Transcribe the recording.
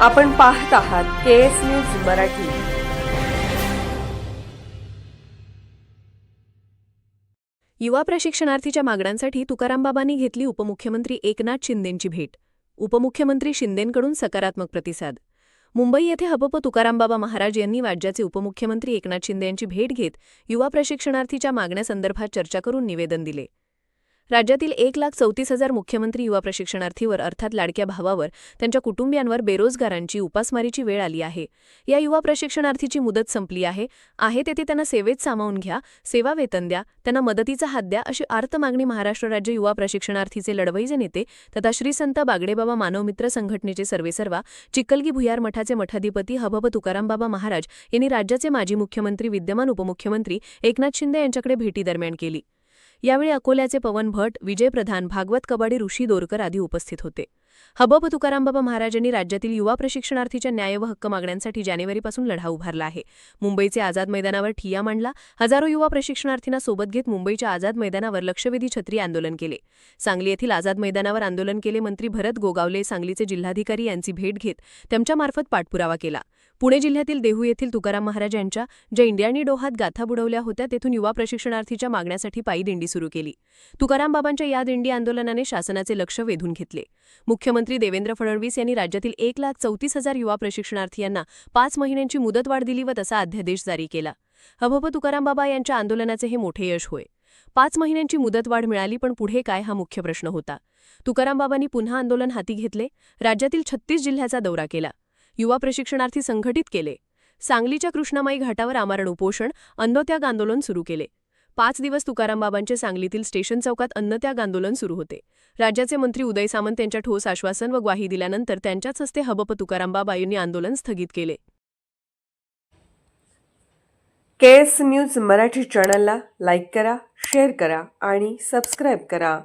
आपण पाहत आहात के एस न्यूज मराठी. युवा प्रशिक्षणार्थीच्या मागण्यांसाठी तुकारामबाबांनी घेतली उपमुख्यमंत्री एकनाथ शिंदेंची भेट. उपमुख्यमंत्री शिंदेंकडून सकारात्मक प्रतिसाद. मुंबई येथे हपप तुकारामबाबा महाराज यांनी राज्याचे उपमुख्यमंत्री एकनाथ शिंदे यांची भेट घेत युवा प्रशिक्षणार्थीच्या मागण्यासंदर्भात चर्चा करून निवेदन दिले. राज्यातील एक लाख चौतीस हजार मुख्यमंत्री युवा प्रशिक्षणार्थीवर अर्थात लाडक्या भावावर त्यांच्या कुटुंबियांवर बेरोजगारांची उपासमारीची वेळ आली आहे. या युवा प्रशिक्षणार्थीची मुदत संपली आहे. आहे तेथे त्यांना सेवेत सामावून घ्या सेवा वेतन द्या त्यांना मदतीचा हात द्या अशी आर्त मागणी महाराष्ट्र राज्य युवा प्रशिक्षणार्थीचे लढवईचे नेते तथा श्री संत बागडेबाबा मानवमित्र संघटनेचे सर्वेसर्वा चिक्कलगी भुयार मठाचे मठाधिपती हबब तुकारामबाबा महाराज यांनी राज्याचे माजी मुख्यमंत्री विद्यमान उपमुख्यमंत्री एकनाथ शिंदे यांच्याकडे भेटीदरम्यान केली. यावेळी अकोल्याचे पवन भट विजय प्रधान भागवत कबाडी ऋषी दोरकर आदी उपस्थित होते. हबब तुकारामबाबा महाराजांनी राज्यातील युवा प्रशिक्षणार्थीच्या न्याय व हक्क मागण्यांसाठी जानेवारीपासून लढा उभारला आहे. मुंबईचे आझाद मैदानावर ठिया मांडला. हजारो युवा प्रशिक्षणार्थींना सोबत घेत मुंबईच्या आझाद मैदानावर लक्षवेधी छत्री आंदोलन केले. सांगली येथील आझाद मैदानावर आंदोलन केले मंत्री भरत गोगावले सांगलीचे जिल्हाधिकारी यांची भेट घेत त्यांच्यामार्फत पाठपुरावा केला. पुणे जिल्ह्यातील देहू येथील तुकाराम महाराज यांच्या ज्या इंडियानी डोहात गाथा बुडवल्या होत्या तेथून युवा प्रशिक्षणार्थीच्या मागण्यासाठी पायी दिंडी सुरू केली. तुकाराम बाबांच्या या दिंडी आंदोलनाने शासनाचे लक्ष वेधून घेतले. मुख्य मुख्यमंत्री देवेंद्र फडणवीस यांनी राज्यातील एक लाख चौतीस हजार युवा प्रशिक्षणार्थी यांना पाच महिन्यांची मुदतवाढ दिली व तसा अध्यादेश जारी केला. हभप तुकाराम बाबा यांच्या आंदोलनाचे हे मोठे यश होय. पाच महिन्यांची मुदतवाढ मिळाली पण पुढे काय हा मुख्य प्रश्न होता. तुकारामबाबांनी पुन्हा आंदोलन हाती घेतले राज्यातील छत्तीस जिल्ह्याचा दौरा केला. युवा प्रशिक्षणार्थी संघटित केले. सांगलीच्या कृष्णामाई घाटावर आमरण उपोषण अंदोत्याग आंदोलन सुरू केले. पाच दिवस तुकारामबाबांचे सांगलीतील स्टेशन चौकात अन्नत्याग आंदोलन सुरू होते. राज्याचे मंत्री उदय सामंत यांच्या ठोस आश्वासन व ग्वाही दिल्यानंतर त्यांच्याच हस्ते हबप तुकारामबाबा यांनी आंदोलन स्थगित केले. के एस न्यूज मराठी चॅनलला लाईक करा शेअर करा आणि सबस्क्राईब करा.